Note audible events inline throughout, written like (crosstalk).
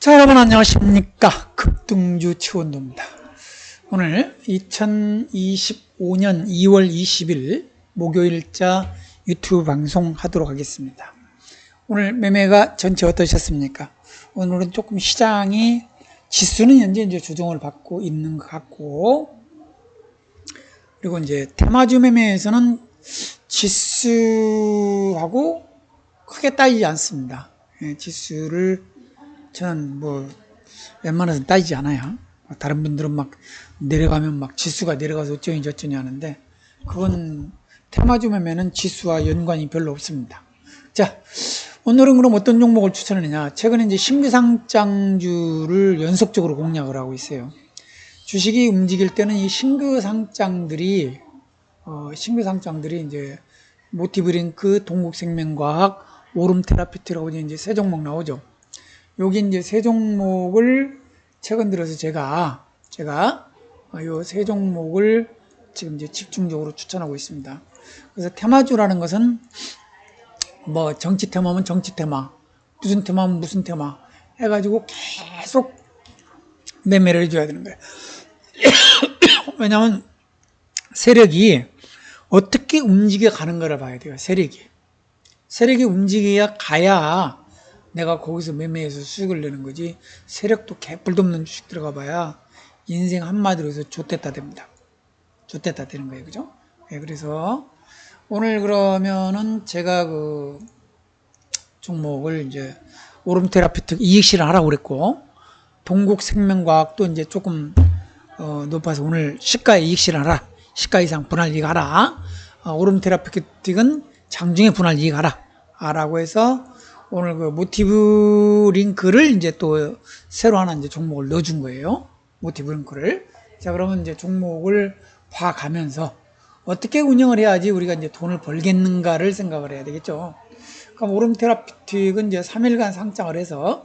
자, 여러분 안녕하십니까. 급등주 최원도입니다. 오늘 2025년 2월 20일 목요일자 유튜브 방송 하도록 하겠습니다. 오늘 매매가 전체 어떠셨습니까? 오늘은 조금 시장이 지수는 현재 이제 조정을 받고 있는 것 같고, 그리고 이제 테마주 매매에서는 지수하고 크게 따지지 않습니다. 예, 지수를 저는 뭐 웬만해서 따지지 않아요. 다른 분들은 막 내려가면 막 지수가 내려가서 어쩌니 저쩌니 하는데 그건 테마주 매매는 지수와 연관이 별로 없습니다. 자, 오늘은 그럼 어떤 종목을 추천하느냐? 최근에 이제 신규상장주를 연속적으로 공략을 하고 있어요. 주식이 움직일 때는 이 신규상장들이 어, 신규상장들이 이제 모티브링크, 동국생명과학, 오름테라피트라고 이제 세 종목 나오죠. 여기 이제 세 종목을 최근 들어서 제가 제가 요 세 종목을 지금 이제 집중적으로 추천하고 있습니다. 그래서 테마주라는 것은 뭐 정치 테마면 정치 테마, 무슨 테마면 무슨 테마 해가지고 계속 매매를 해줘야 되는 거예요. (coughs) 왜냐하면 세력이 어떻게 움직여 가는 거를 봐야 돼요. 세력이 세력이 움직여야 가야 내가 거기서 매매해서 수익을 내는 거지 세력도 개뿔도 없는 주식 들어가 봐야 인생 한마디로 해서 좆됐다 됩니다. 좆됐다 되는 거예요. 그죠? 네, 그래서 오늘 그러면은 제가 그 종목을 이제 오름테라피트 이익 실현하라고 그랬고 동국생명과학도 이제 조금 어, 높아서 오늘 시가 이익 실현하라. 시가 이상 분할 이익 하라. 어, 오름테라피틱은 장중에 분할 이익 하라. 라고 해서 오늘 그 모티브 링크를 이제 또 새로 하나 이제 종목을 넣어준 거예요. 모티브 링크를. 자, 그러면 이제 종목을 봐가면서 어떻게 운영을 해야지 우리가 이제 돈을 벌겠는가를 생각을 해야 되겠죠. 그럼 오름 테라피틱은 이제 3일간 상장을 해서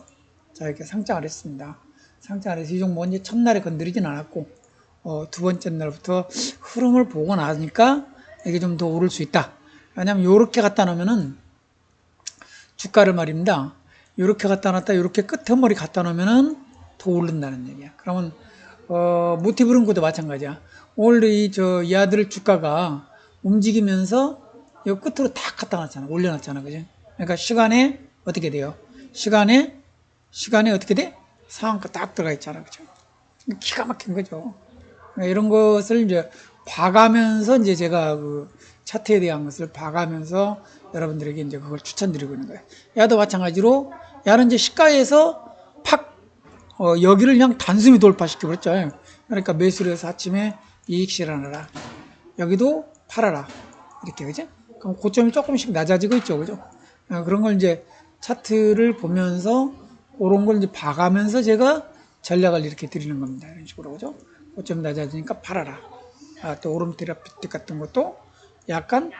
자, 이렇게 상장을 했습니다. 상장을 해서 이 종목은 이제 첫날에 건드리진 않았고, 어, 두 번째 날부터 흐름을 보고 나니까 이게 좀 더 오를 수 있다. 왜냐면 요렇게 갖다 놓으면은 주가를 말입니다. 이렇게 갖다 놨다 이렇게 끝에 머리 갖다 놓으면은 더 오른다는 얘기야. 그러면 어, 모티브링크도 마찬가지야. 오늘 이저 이 아들 주가가 움직이면서 이 끝으로 다 갖다 놨잖아. 올려놨잖아, 그지? 그러니까 시간에 어떻게 돼요? 시간에 시간에 어떻게 돼? 상한가 딱 들어가 있잖아, 그죠? 기가 막힌 거죠. 그러니까 이런 것을 이제 봐가면서 이제 제가 그 차트에 대한 것을 봐가면서 여러분들에게 이제 그걸 추천드리고 있는 거예요. 야도 마찬가지로 야는 이제 시가에서 팍 어, 여기를 그냥 단숨에 돌파시켜 버렸죠. 그러니까 매수를 해서 아침에 이익 실현하라. 여기도 팔아라. 이렇게 그죠? 그럼 고점이 조금씩 낮아지고 있죠, 그죠? 어, 그런 걸 이제 차트를 보면서 그런 걸 이제 봐가면서 제가 전략을 이렇게 드리는 겁니다. 이런 식으로 그죠? 고점 낮아지니까 팔아라. 아, 또 오름 테라피트 같은 것도 약간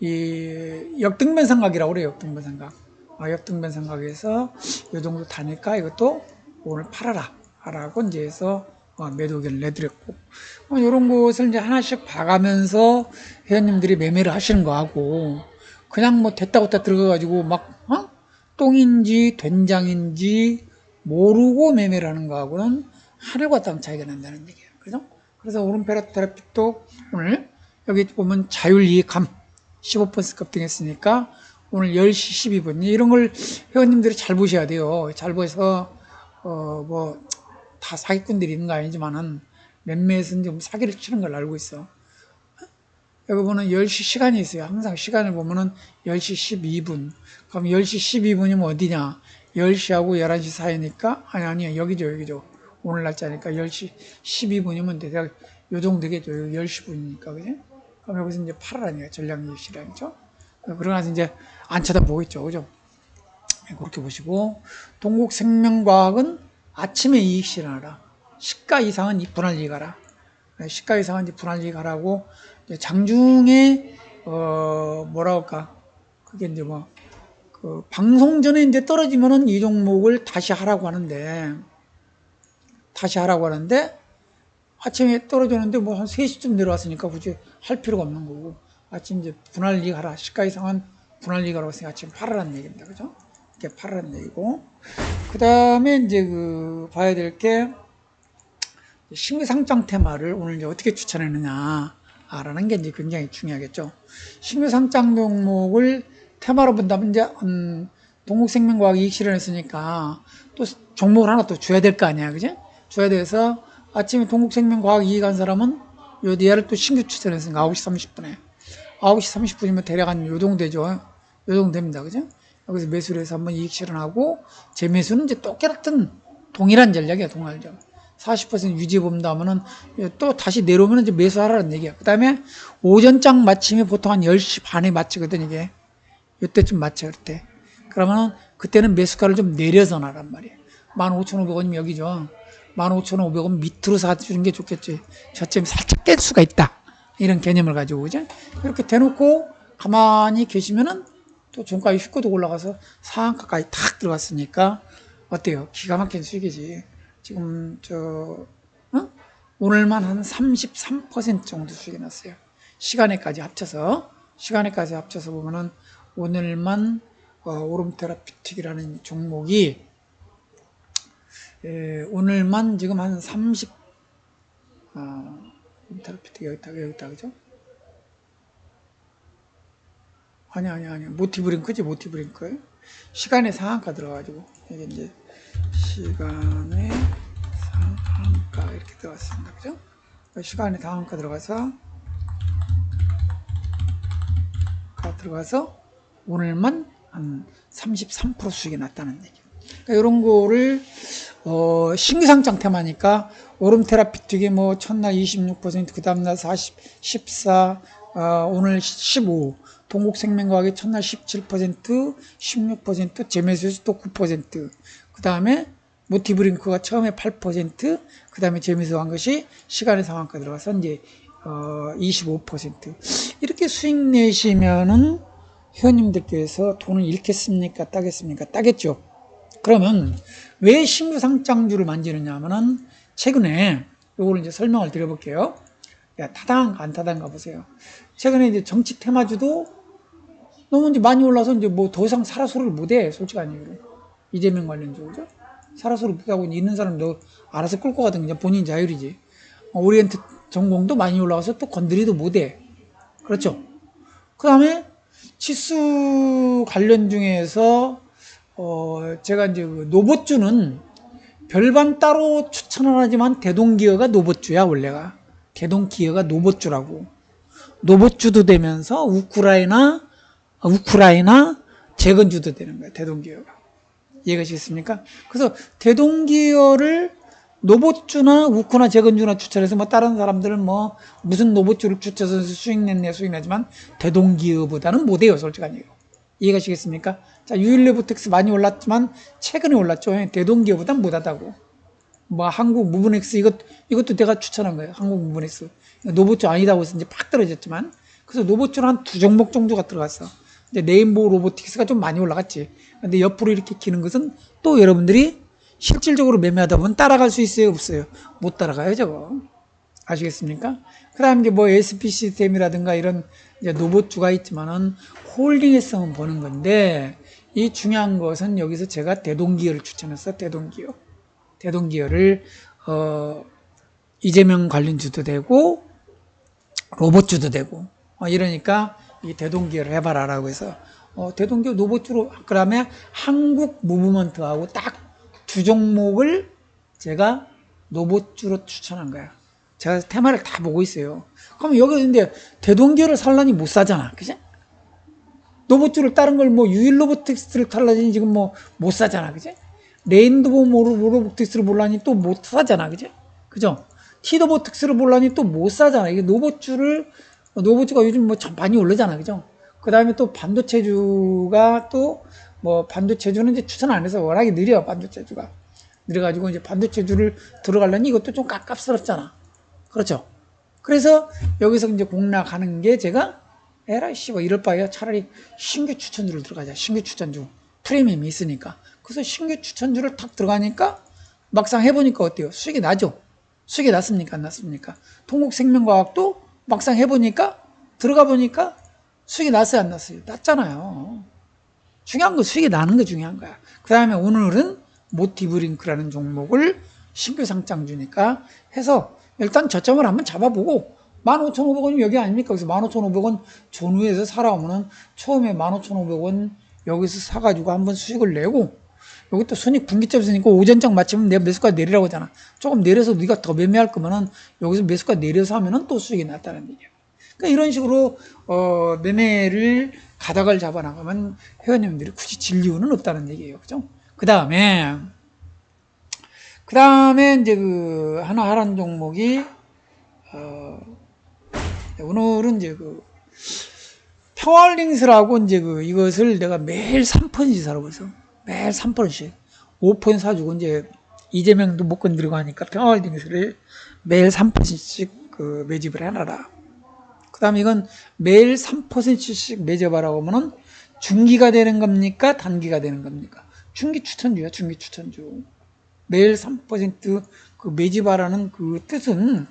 이 역등변 삼각이라고 그래요. 역등변 삼각. 아, 역등변 삼각에서 이 정도 다니까 이것도 오늘 팔아라. 라고 이제 해서 어, 매도 의견을 내드렸고 어, 이런 것을 이제 하나씩 봐가면서 회원님들이 매매를 하시는 거하고 그냥 뭐 됐다 고 다 들어가가지고 막 어? 똥인지 된장인지 모르고 매매를 하는 거하고는 하늘과 땅 차이가 난다는 얘기예요. 그죠? 그래서 오른페라 테라피도 오늘 여기 보면 자율이익함 15% 급 등했으니까 오늘 10시 12분 이런 걸 회원님들이 잘 보셔야 돼요. 잘 보셔서 어 뭐 다 사기꾼들이 있는 거 아니지만은 몇몇은 좀 사기를 치는 걸 알고 있어. 여기 보면 10시 시간이 있어요. 항상 시간을 보면은 10시 12분. 그럼 10시 12분이면 어디냐? 10시하고 11시 사이니까 아니 아니요. 여기죠. 여기죠. 오늘 날짜니까 10시 12분이면 대략 요 정도 되겠죠. 10시 분이니까 그지? 그럼 여기서 이제 팔아라니까 전략이익 실현이죠. 그러고 나서 이제 안 쳐다보고 있죠. 그죠? 네, 그렇게 보시고 동국생명과학은 아침에 이익 실현하라. 시가 이상은 분할 이익하라. 네, 시가 이상은 분할 이익하라고 장중에 어 뭐라 할까? 그게 이제 뭐 그 방송 전에 이제 떨어지면은 이 종목을 다시 하라고 하는데 다시 하라고 하는데 아침에 떨어졌는데 뭐 한 3시쯤 내려왔으니까 굳이 할 필요가 없는 거고 아침 이제 분할 이익 하라. 시가 이상은 분할 이익 하라고 했으니까 아침 팔으라는 얘기입니다. 그죠? 이렇게 팔아는 얘기고. 그 다음에 이제 그 봐야 될게 신규상장 테마를 오늘 이제 어떻게 추천했느냐. 라는 게 이제 굉장히 중요하겠죠. 신규상장 종목을 테마로 본다면 이제, 음, 동국생명과학 이익 실현했으니까 또 종목을 하나 또 줘야 될 거 아니야. 그지? 줘야 돼서 아침에 동국생명과학 이익한 사람은 요 뒤에를 또 신규 추천했으니까 9시 30분에. 9시 30분이면 대략 한 요정 되죠. 요정 됩니다. 그죠? 여기서 매수를 해서 한번 이익 실현하고 재매수는 이제 똑같은 동일한 전략이야. 동일한 전략. 40% 유지해 본다면은 또 다시 내려오면 이제 매수하라는 얘기야. 그 다음에 오전장 마침이 보통 한 10시 반에 마치거든, 이게. 이때쯤 마쳐, 그때. 그러면은 그때는 매수가를 좀 내려서 나란 말이야. 15,500원이면 여기죠. 15,500원 밑으로 사주는 게 좋겠지. 저점이 살짝 깰 수가 있다. 이런 개념을 가지고, 그죠? 이렇게 대놓고 가만히 계시면은 또 종가에 휘꼬도 올라가서 상한가까지 탁 들어갔으니까 어때요? 기가 막힌 수익이지. 지금 저 어? 오늘만 한 33% 정도 수익이 났어요. 시간에까지 합쳐서 시간에까지 합쳐서 보면은 오늘만 어, 오름테라피틱이라는 종목이 에, 오늘만 지금 한 30, 아, 오름테라피틱 여기 있다, 여기 있다, 그죠? 아니, 아니, 아니. 모티브 링크지, 모티브 링크. 시간의 상한가 들어가지고. 이게 이제, 시간의 상한가 이렇게 들어갔습니다. 그죠? 시간의 상한가 들어가서, 가 들어가서, 오늘만 한 33% 수익이 났다는 얘기. 그러니까 이런 거를, 어, 신규상장 테마니까, 오름테라피틱이 뭐, 첫날 26%, 그 다음날 40, 14, 어, 오늘 15, 동국생명과학이 첫날 17%, 16%, 제메스에서 또 9%, 그 다음에 모티브링크가 처음에 8%, 그 다음에 제메스 한 것이 시간의 상한가 들어가서 이제 어, 25% 이렇게 수익 내시면은 회원님들께서 돈을 잃겠습니까? 따겠습니까? 따겠죠. 그러면 왜 신규 상장주를 만지느냐 하면은 최근에 요거를 이제 설명을 드려볼게요. 야, 타당한가 안 타당한가 보세요. 최근에 이제 정치 테마주도 너무 이제 많이 올라서 이제 뭐 더 이상 살아소리를 못해. 솔직히 아니에요. 이재명 관련주, 그죠? 살아소리 못하고 있는 사람도 알아서 끌고 가든 그냥 본인 자율이지. 어, 오리엔트 전공도 많이 올라가서 또 건드리도 못해. 그렇죠? 그 다음에 치수 관련 중에서 어, 제가 이제 그 노봇주는 별반 따로 추천을 하지만 대동기어가 노봇주야, 원래가. 대동기어가 노봇주라고. 노봇주도 되면서 우크라이나, 우크라이나 재건주도 되는 거야, 대동기어가. 이해가시겠습니까? 그래서 대동기어를 노봇주나 우크나 재건주나 추천해서 뭐 다른 사람들은 뭐 무슨 노봇주를 추천해서 수익 냈네 수익 내지만 대동기어보다는 못해요, 솔직한 얘기로. 이해가시겠습니까? 자, 유일레보텍스 많이 올랐지만 최근에 올랐죠. 대동기어보단 못하다고. 뭐 한국 무브넥스 이것 이것도 내가 추천한 거예요. 한국 무브넥스 노보츠 아니다고 해서 이제 팍 떨어졌지만 그래서 노보츠는 한 두 종목 정도가 들어갔어. 이제 네임보 로보틱스가 좀 많이 올라갔지. 근데 옆으로 이렇게 기는 것은 또 여러분들이 실질적으로 매매하다 보면 따라갈 수 있어요, 없어요? 못 따라가요, 저거. 아시겠습니까? 그 다음 이제 뭐 SP 시스템이라든가 이런 노보주가 있지만은 홀딩의성은 보는 건데 이 중요한 것은 여기서 제가 대동기어를 추천했어, 대동기어. 대동기어를 어, 이재명 관련주도 되고 로봇주도 되고 어, 이러니까 이 대동기어를 해봐라라고 해서 어, 대동기어 로봇주로 그다음에 한국 무브먼트하고 딱 두 종목을 제가 로봇주로 추천한 거야. 제가 테마를 다 보고 있어요. 그럼 여기 근데 대동기어를 살라니 못 사잖아, 그지? 로봇주를 다른 걸 뭐 유일 로보틱스를 탈라니 지금 뭐 못 사잖아, 그지? 레인드보 로보틱스를 몰라니 또 못 사잖아, 그지? 그죠? 티더보틱스를 몰라니 또 못 사잖아. 이게 노보주를 노보주가 요즘 뭐 참 많이 오르잖아, 그죠? 그 다음에 또 반도체주가 또 뭐 반도체주는 이제 추천 안 해서 워낙에 느려 반도체주가 느려가지고 이제 반도체주를 들어가려니 이것도 좀 깝깝스럽잖아. 그렇죠? 그래서 여기서 이제 공략하는 게 제가 에라이 씨뭐 이럴 바에야 차라리 신규 추천주를 들어가자. 신규 추천주 프리미엄이 있으니까. 그래서 신규 추천주를 탁 들어가니까 막상 해보니까 어때요? 수익이 나죠? 수익이 났습니까? 안 났습니까? 통곡생명과학도 막상 해보니까 들어가 보니까 수익이 났어요? 안 났어요? 났잖아요. 중요한 건 수익이 나는 게 중요한 거야. 그 다음에 오늘은 모티브링크라는 종목을 신규 상장 주니까 해서 일단 저점을 한번 잡아보고 15,500원이 여기 아닙니까? 그래서 15,500원 전후에서 살아오면은 처음에 15,500원 여기서 사가지고 한번 수익을 내고 여기 또 손익 분기점 있으니까 오전장 맞추면 내가 매수가 내리라고 하잖아. 조금 내려서 네가 더 매매할 거면은 여기서 매수가 내려서 하면은 또 수익이 났다는 얘기야. 그러니까 이런 식으로 어, 매매를 가닥을 잡아 나가면 회원님들이 굳이 질 이유는 없다는 얘기예요. 그죠? 그 다음에 그 다음에 이제 그 하나 하라는 종목이 어, 오늘은 이제 그 평화링스라고 이제 그 이것을 내가 매일 3%씩 사라고 그래서 매일 3%씩 5% 사주고 이제 이재명도 못 건드리고 하니까 평화링스를 매일 3%씩 그 매집을 해놔라. 그 다음에 이건 매일 3%씩 매집하라고 하면은 중기가 되는 겁니까? 단기가 되는 겁니까? 중기 추천주야, 중기 추천주. 매일 3%그 매집하라는 그 뜻은,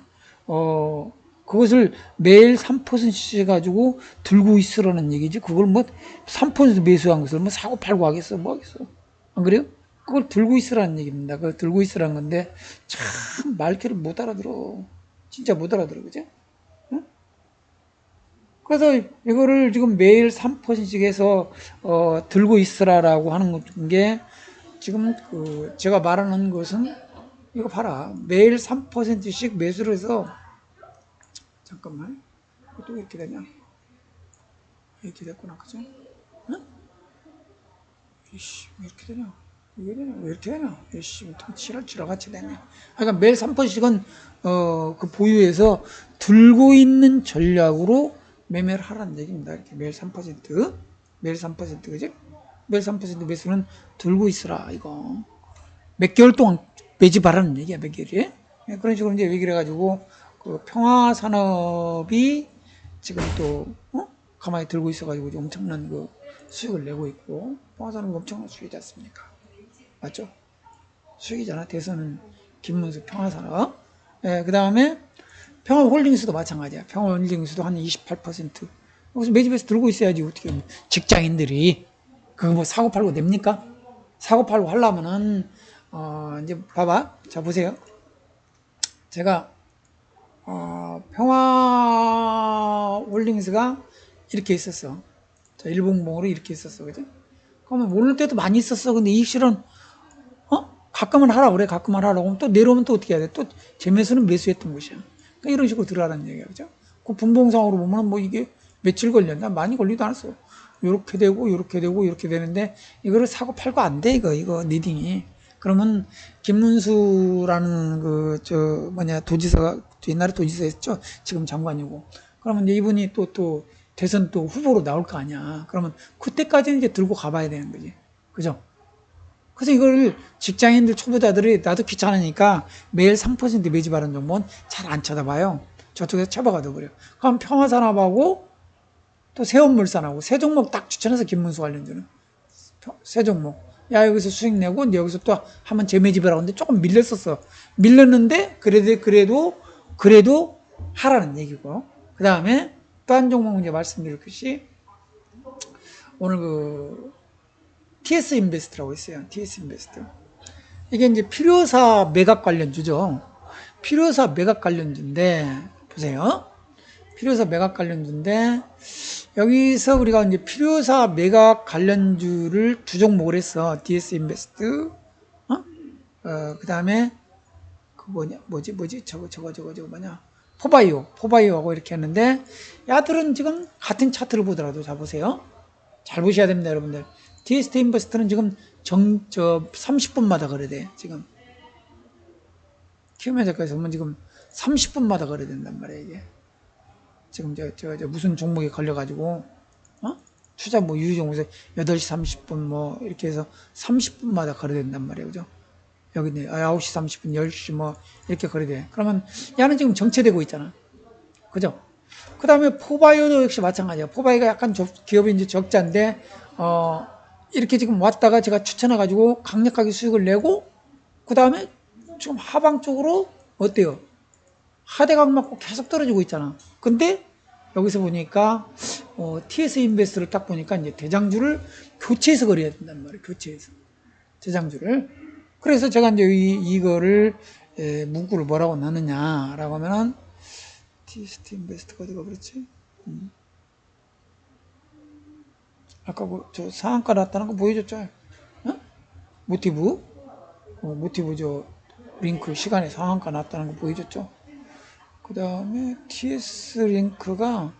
어, 그것을 매일 3%씩 가지고 들고 있으라는 얘기지. 그걸 뭐 3% 매수한 것을 뭐 사고 팔고 하겠어? 뭐 하겠어? 안 그래요? 그걸 들고 있으라는 얘기입니다. 그걸 들고 있으라는 건데, 참, 말귀를 못 알아들어. 진짜 못 알아들어. 그죠? 그래서 이거를 지금 매일 3%씩 해서 어, 들고 있으라라고 하는 게 지금 그 제가 말하는 것은 이거 봐라. 매일 3%씩 매수를 해서 잠깐만. 또 이렇게 되냐? 이렇게 됐구나. 그죠? 응? 이씨 왜 이렇게 되냐? 왜 되냐? 왜 이렇게 되냐? 이씨 치라 치라 같이 되네. 그러니까 매일 3%씩은 어, 그 보유해서 들고 있는 전략으로 매매를 하라는 얘기입니다. 이렇게 매일 3% 매일 3% 그지? 매일 3% 매수는 들고 있으라 이거 몇 개월 동안 매집하라는 얘기야 몇 개월이 예, 그런 식으로 이제 얘기를 해가지고 그 평화 산업이 지금 또 어? 가만히 들고 있어가지고 엄청난 그 수익을 내고 있고 평화 산업 엄청난 수익이지 않습니까? 맞죠? 수익이잖아. 대선은 김문수 평화 산업. 예, 그 다음에 평화홀딩스도 마찬가지야. 평화홀딩스도 한 28%. 여기서 매집해서 들고 있어야지 어떻게 직장인들이 그거 뭐 사고 팔고 냅니까? 사고 팔고 하려면은 어 이제 봐봐. 자 보세요. 제가 어 평화 홀딩스가 이렇게 있었어. 자 일봉봉으로 이렇게 있었어. 그죠? 그러면 오를 때도 많이 있었어. 근데 이익 실은 어? 가끔은 하라 그래. 가끔은 하라고 하면 또 내려오면 또 어떻게 해야 돼? 또 재매수는 매수했던 것이야. 그러니까 이런 식으로 들어가라는 얘기야. 그죠? 그 분봉상으로 보면 뭐 이게 며칠 걸렸나? 많이 걸리도 않았어. 요 렇게 되고, 요렇게 되고, 이렇게 되는데, 이거를 사고 팔고 안 돼, 이거, 이거, 니딩이. 그러면, 김문수라는 그, 저, 뭐냐, 도지사가, 옛날에 도지사 했죠? 지금 장관이고. 그러면 이제 이분이 또, 또, 대선 또 후보로 나올 거 아니야. 그러면, 그때까지는 이제 들고 가봐야 되는 거지. 그죠? 그래서 이걸 직장인들 초보자들이 나도 귀찮으니까 매일 3% 매집하는 종목은 잘안 쳐다봐요. 저쪽에서 쳐박아 둬 버려. 그럼 평화산업하고 또 세원물산하고 세 종목 딱 추천해서 김문수 관련주는 세 종목. 야 여기서 수익 내고 여기서 또 한번 재매집하라고 하는데 조금 밀렸었어. 밀렸는데 그래도 그래도 그래도 하라는 얘기고. 그 다음에 또 한 종목 이제 말씀드릴 것이 오늘 그 TS 인베스트라고 있어요. TS 인베스트. 이게 이제 필요사 매각 관련주죠. 필요사 매각 관련주인데 보세요. 필요사 매각 관련주인데 여기서 우리가 이제 필요사 매각 관련주를 두 종목을 했어. DS 인베스트. 어? 어 그 다음에 그 뭐냐? 뭐지? 뭐지? 저거 저거 저거 저거 뭐냐? 포바이오. 포바이오하고 이렇게 했는데 야들은 지금 같은 차트를 보더라도 자 보세요. 잘 보셔야 됩니다, 여러분들. DST 인버스트는 지금 정, 저, 30분마다 거래돼, 지금. 키움현대까지 보면 지금 30분마다 거래된단 말이야, 이게. 지금 저, 저, 저 무슨 종목에 걸려가지고, 어? 투자 뭐 유리 종목에서 8시 30분 뭐, 이렇게 해서 30분마다 거래된단 말이에요, 그죠? 여기 네 9시 30분, 10시 뭐, 이렇게 거래돼. 그러면, 야는 지금 정체되고 있잖아. 그죠? 그 다음에 포바이오도 역시 마찬가지야. 포바이가 약간 적- 기업이 이제 적자인데, 어, 이렇게 지금 왔다가 제가 추천해가지고 강력하게 수익을 내고, 그 다음에 지금 하방 쪽으로 어때요? 하대각 맞고 계속 떨어지고 있잖아. 근데 여기서 보니까 어, TS 인베스트를 딱 보니까 이제 대장주를 교체해서 거래해야 된단 말이에요. 교체해서 대장주를. 그래서 제가 이제 이, 이거를 에, 문구를 뭐라고 넣느냐라고 하면은 TS 인베스트가 어디가 그렇지? 음. 아까 그, 저 상한가 났다는 거 보여줬죠? 어? 모티브? 어, 모티브 저 링크 시간에 상한가 났다는 거 보여줬죠? 그 다음에 TS 링크가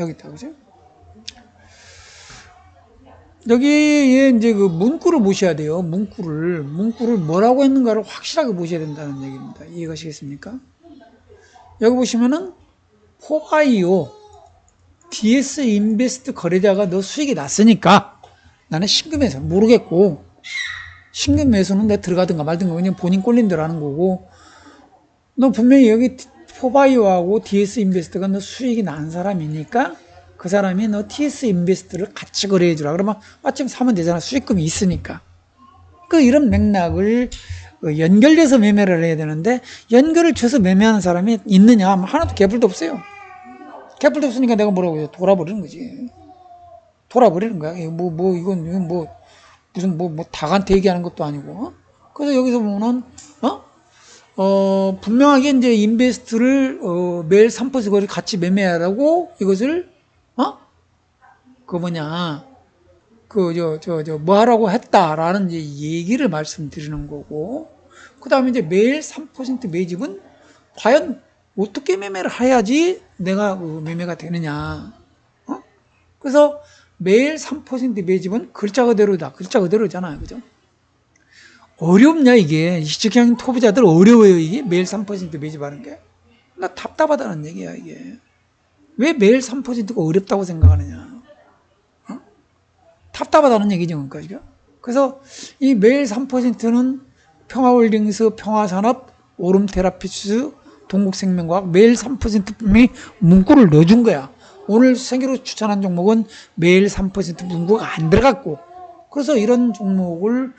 여기 있다, 그죠? 여기에 이제 그 문구를 보셔야 돼요. 문구를. 문구를 뭐라고 했는가를 확실하게 보셔야 된다는 얘기입니다. 이해가시겠습니까? 여기 보시면은 포바이오 DS 인베스트 거래자가 너 수익이 났으니까 나는 신금에서 모르겠고 신금에서는 내 들어가든가 말든가 그냥 본인 꼴린 대로 하는 거고 너 분명히 여기 포바이오하고 DS 인베스트가 너 수익이 난 사람이니까 그 사람이 너 TS 인베스트를 같이 거래해 주라 그러면 마침 사면 되잖아 수익금이 있으니까 그 이런 맥락을 어, 연결돼서 매매를 해야 되는데 연결을 줘서 매매하는 사람이 있느냐 하나도 개불도 없어요 개뿔도 없으니까 내가 뭐라고 해요? 돌아버리는 거지. 돌아버리는 거야. 뭐, 뭐, 이건, 이건 뭐, 무슨 뭐, 뭐, 닭한테 얘기하는 것도 아니고. 어? 그래서 여기서 보면은, 어? 어, 분명하게 이제 인베스트를, 어, 매일 3% 거리 같이 매매하라고 이것을, 어? 그 뭐냐. 그, 저, 저, 저, 뭐 하라고 했다라는 이제 얘기를 말씀드리는 거고. 그 다음에 이제 매일 3% 매집은 과연 어떻게 매매를 해야지 내가 그 매매가 되느냐. 어? 그래서 매일 3% 매집은 글자 그대로다. 글자 그대로잖아요. 그죠? 어렵냐, 이게. 직장인 토부자들 어려워요, 이게. 매일 3% 매집하는 게. 나 답답하다는 얘기야, 이게. 왜 매일 3%가 어렵다고 생각하느냐. 어? 답답하다는 얘기죠, 그러니까, 지금. 그래서 이 매일 3%는 평화홀딩스, 평화산업, 오름테라피스, 동국생명과학 매일 3% 분명히 문구를 넣어준 거야. 오늘 생기로 추천한 종목은 매일 3% 문구가 안 들어갔고, 그래서 이런 종목을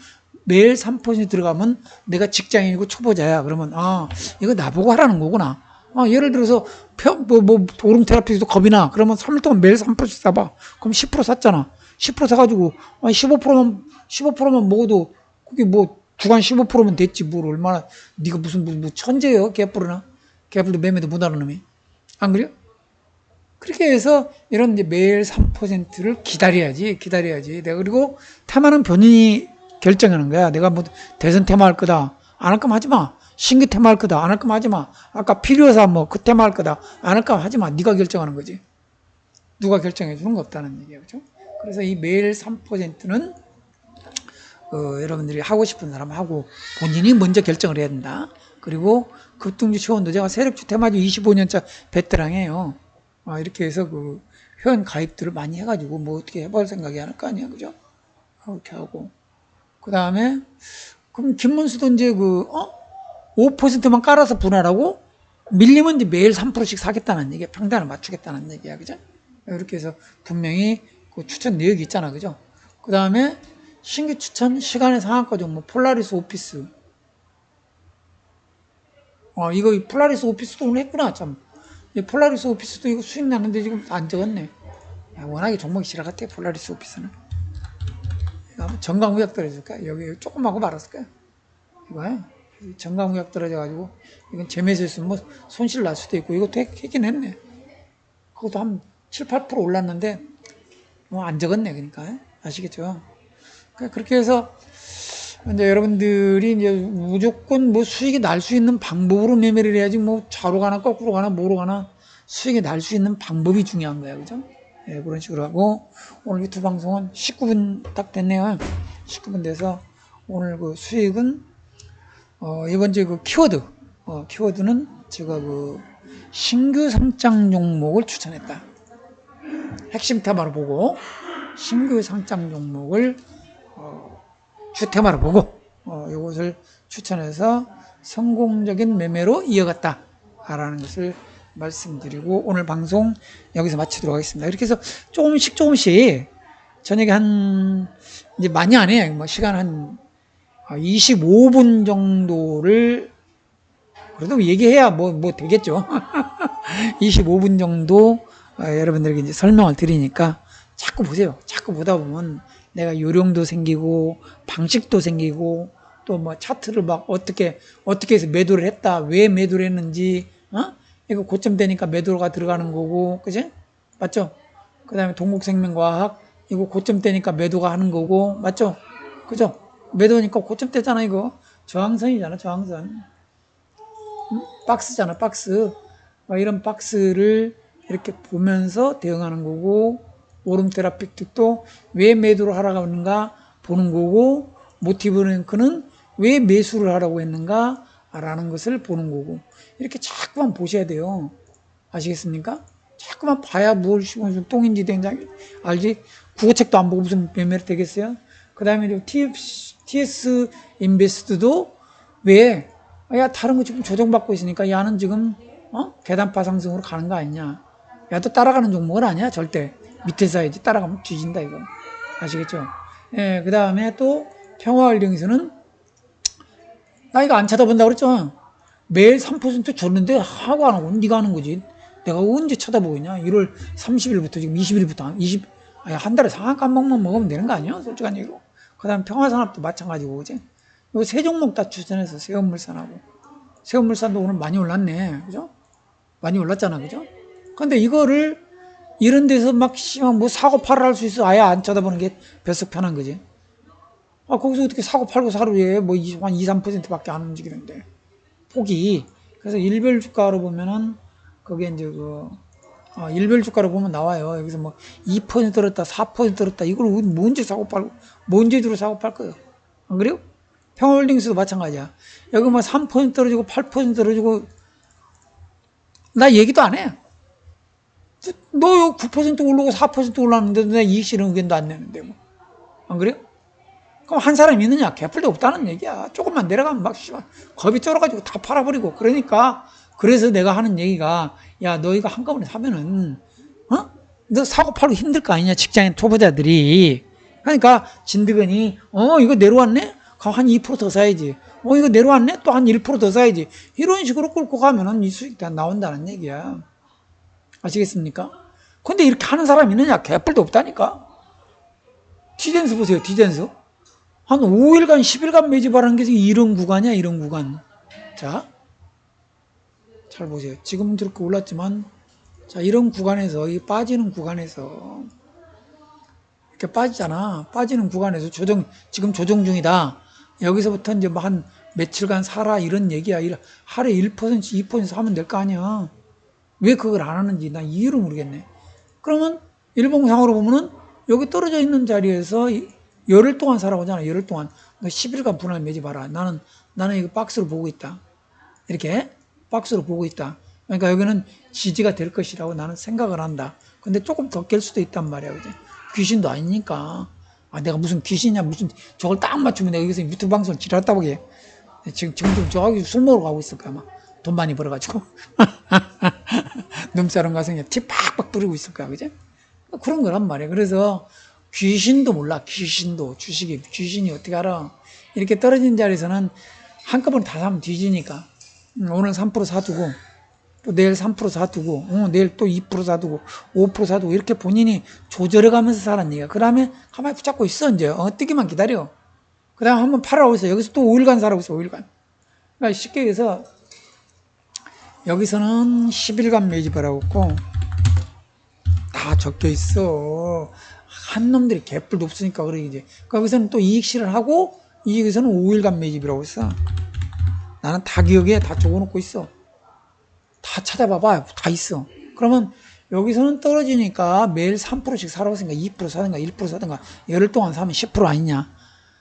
매일 3% 들어가면 내가 직장인이고 초보자야. 그러면, 아, 이거 나보고 하라는 거구나. 아, 예를 들어서, 평, 뭐, 뭐, 오름 테라피도 겁이 나. 그러면 3일 동안 매일 3%씩 사봐. 그럼 10% 샀잖아. 10% 사가지고, 아, 15%만, 15%만 먹어도, 그게 뭐, 주간 15%면 됐지. 뭘 얼마나, 네가 무슨, 뭐, 뭐 천재예요? 개뿔이나. 개불도 매매도 못하는 놈이. 안 그래요? 그렇게 해서 이런 이제 매일 3%를 기다려야지, 기다려야지. 내가 그리고 테마는 본인이 결정하는 거야. 내가 뭐 대선 테마 할 거다. 안 할 거면 하지 마. 신규 테마 할 거다. 안 할 거면 하지 마. 아까 필요해서 뭐그 테마 할 거다. 안 할 거면 하지 마. 네가 결정하는 거지. 누가 결정해 주는 거 없다는 얘기야. 그죠? 그래서 이 매일 3%는 어, 여러분들이 하고 싶은 사람 하고 본인이 먼저 결정을 해야 된다. 그리고 급등주 초원도 제가 세력주 테마주 25년차 베테랑이에요. 아, 이렇게 해서 그 회원 가입들을 많이 해가지고 뭐 어떻게 해볼 생각이 안 할 거 아니야, 그죠? 이렇게 하고 그 다음에 그럼 김문수도 이제 그 어? 5%만 깔아서 분할하고 밀리면 이제 매일 3%씩 사겠다는 얘기야. 평단을 맞추겠다는 얘기야, 그죠? 이렇게 해서 분명히 그 추천 내역이 있잖아, 그죠? 그 다음에 신규 추천 시간의 상한가 종목 폴라리스 오피스 어, 이거 폴라리스 오피스도 오늘 했구나, 참. 이 폴라리스 오피스도 이거 수익 나는데 지금 안 적었네. 야, 워낙에 종목이 같아, 폴라리스 오피스는. 정강무역 떨어질까? 여기 조금 하고 말았을까? 이거 정강무역 떨어져가지고, 이건 재매수 했으면 뭐 손실 날 수도 있고, 이것도 했, 긴 했네. 그것도 한 7, 8% 올랐는데, 뭐 안 적었네, 그러니까. 아시겠죠? 그러니까 그렇게 해서, 이제 여러분들이 이제 무조건 뭐 수익이 날 수 있는 방법으로 매매를 해야지 뭐 좌로 가나 거꾸로 가나 뭐로 가나 수익이 날 수 있는 방법이 중요한 거야. 그죠? 예, 그런 식으로 하고 오늘 유튜브 방송은 19분 딱 됐네요. 19분 돼서 오늘 그 수익은 어, 이번 주에 그 키워드 어, 키워드는 제가 그 신규 상장 종목을 추천했다. 핵심 테마로 보고 신규 상장 종목을 어, 주테마로 보고 어, 이것을 추천해서 성공적인 매매로 이어갔다라는 것을 말씀드리고 오늘 방송 여기서 마치도록 하겠습니다. 이렇게 해서 조금씩 조금씩 저녁에 한 이제 많이 안 해요. 뭐 시간 한 25분 정도를 그래도 얘기해야 뭐뭐 되겠죠. (laughs) 25분 정도 어, 여러분들에게 이제 설명을 드리니까 자꾸 보세요. 자꾸 보다 보면 내가 요령도 생기고 방식도 생기고 또 뭐 차트를 막 어떻게 어떻게 해서 매도를 했다 왜 매도를 했는지 어 이거 고점 되니까 매도가 들어가는 거고 그지? 맞죠? 그 다음에 동국생명과학 이거 고점 되니까 매도가 하는 거고 맞죠? 그죠? 매도니까 고점 되잖아 이거. 저항선이잖아 저항선. 음? 박스잖아 박스. 막 이런 박스를 이렇게 보면서 대응하는 거고 오름 테라픽틱도 왜 매도를 하라고 하는가 보는 거고 모티브는 왜 매수를 하라고 했는가 라는 것을 보는 거고 이렇게 자꾸만 보셔야 돼요 아시겠습니까? 자꾸만 봐야 뭘 무슨 똥인지 된장 알지? 국어책도 안 보고 무슨 매매를 되겠어요? 그 다음에 TS 인베스트도 왜? 야 다른 거 지금 조정받고 있으니까 야는 지금 어? 계단파 상승으로 가는 거 아니냐? 야도 따라가는 종목은 아니야 절대 밑에서 해야지 따라가면 뒤진다 이거 아시겠죠? 예, 그 다음에 또 평화활동에서는 나 이거 안 쳐다본다고 그랬죠? 매일 3% 줬는데 하고 안 하고 네가 하는 거지. 내가 언제 쳐다보고 있냐? 1월 30일부터 지금 20일부터 20, 아니 한 달에 상한가 한 번만 먹으면 되는 거 아니야? 솔직한 얘기로. 그 다음에 평화산업도 마찬가지고 그지 요 세 종목 다 추천해서 세운물산하고. 세운물산도 오늘 많이 올랐네. 그죠? 많이 올랐잖아. 그죠? 근데 이거를 이런 데서 막 심한 뭐 사고 팔을 할 수 있어. 아예 안 쳐다보는 게 뱃속 편한 거지 아 거기서 어떻게 사고 팔고 사루에 뭐한 2, 3%밖에 안 움직이는데 폭이 그래서 일별 주가로 보면은 그게 이제 그 어, 일별 주가로 보면 나와요 여기서 뭐 2% 들었다 4% 들었다 이걸 뭔지 사고 팔고 뭔지 주로 사고 팔 거예요 안 그래요? 평화홀딩스도 마찬가지야 여기 뭐 3% 떨어지고 8% 떨어지고 나 얘기도 안 해. 너9% 오르고 4% 올랐는데 내 이익 실현 의견도 안 내는데 뭐. 안 그래요? 그럼 한 사람이 있느냐? 개뿔도 없다는 얘기야. 조금만 내려가면 막 씨발 겁이 쩔어가지고 다 팔아버리고 그러니까 그래서 내가 하는 얘기가 야너 이거 한꺼번에 사면은 어? 너 사고 팔고 힘들 거 아니냐 직장인 초보자들이 그러니까 진드건이 어 이거 내려왔네? 그럼 한 2%더 사야지 어 이거 내려왔네? 또 한 1%더 사야지 이런 식으로 끌고 가면은 이 수익 다 나온다는 얘기야 아시겠습니까? 근데 이렇게 하는 사람이 있느냐? 개뿔도 없다니까. 디젠스 보세요, 디젠스. 한 5일간, 10일간 매집하라는 게 이런 구간이야, 이런 구간. 자, 잘 보세요. 지금 저렇게 올랐지만, 자, 이런 구간에서, 이 빠지는 구간에서, 이렇게 빠지잖아. 빠지는 구간에서 조정, 지금 조정 중이다. 여기서부터 이제 뭐한 며칠간 살아, 이런 얘기야. 하루에 1%, 2% 하면 될 거 아니야. 왜 그걸 안 하는지 난 이유를 모르겠네. 그러면 일봉상으로 보면은 여기 떨어져 있는 자리에서 열흘 동안 살아오잖아. 열흘 동안. 너 10일간 분할 매집하라. 나는, 나는 이거 박스로 보고 있다. 이렇게 박스로 보고 있다. 그러니까 여기는 지지가 될 것이라고 나는 생각을 한다. 근데 조금 더 깰 수도 있단 말이야. 그지? 귀신도 아니니까. 아, 내가 무슨 귀신이냐, 무슨 저걸 딱 맞추면 내가 여기서 유튜브 방송을 지랄다 보게. 지금, 지금 좀 저기 술 먹으러 가고 있을 거야, 아마. 돈 많이 벌어가지고. (laughs) 눈사람 가서 그냥 티 팍팍 뿌리고 있을 거야, 그지? 그런 거란 말이야. 그래서 귀신도 몰라, 귀신도. 주식이, 귀신이 어떻게 알아? 이렇게 떨어진 자리에서는 한꺼번에 다 사면 뒤지니까. 음, 오늘 3% 사두고, 또 내일 3% 사두고, 어, 내일 또 2% 사두고, 5% 사두고, 이렇게 본인이 조절해 가면서 사는 얘기야. 그 다음에 가만히 붙잡고 있어, 이제. 어, 뜨기만 기다려. 그 다음에 한번 팔아오고 있어. 여기서 또 5일간 살아오고 있어, 5일간. 그러니까 쉽게 얘기해서 여기서는 10일간 매집을 하고 있고 다 적혀 있어. 한 놈들이 개뿔도 없으니까 그래 이제. 거기서는 또 이익 실현하고 이익에서는 5일간 매집이라고 있어. 나는 다 기억에 다 적어놓고 있어. 다 찾아봐봐. 다 있어. 그러면 여기서는 떨어지니까 매일 3%씩 사라고 했으니까 2% 사든가 1% 사든가 열흘 동안 사면 10% 아니냐.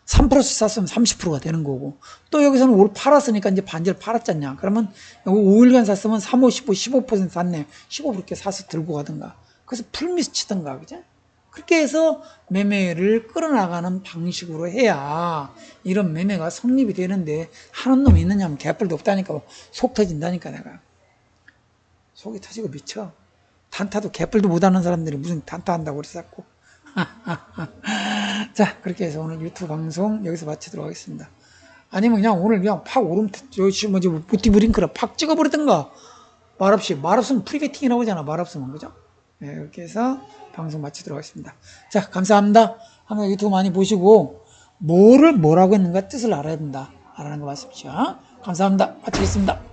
3%씩 샀으면 30%가 되는 거고 또 여기서는 올 팔았으니까 이제 반절 팔았잖냐 그러면 여기 5일간 샀으면 3, 5, 15, 15% 샀네 15% 이렇게 사서 들고 가든가 그래서 풀미스 치든가 그죠 그렇게 해서 매매를 끌어나가는 방식으로 해야 이런 매매가 성립이 되는데 하는 놈이 있느냐 하면 개뿔도 없다니까 속 터진다니까 내가 속이 터지고 미쳐 단타도 개뿔도 못하는 사람들이 무슨 단타 한다고 그래서 자꾸 (laughs) 자, 그렇게 해서 오늘 유튜브 방송 여기서 마치도록 하겠습니다. 아니면 그냥 오늘 그냥 팍 오름, 뭐지, 모티브 링크를 팍 찍어버리든가. 말없이, 말없으면 프리게팅이라고 하잖아, 말없으면. 그죠? 네, 이렇게 해서 방송 마치도록 하겠습니다. 자, 감사합니다. 항상 유튜브 많이 보시고 뭐를 뭐라고 했는가 뜻을 알아야 된다. 알아는 거 맞습니까? 감사합니다. 마치겠습니다.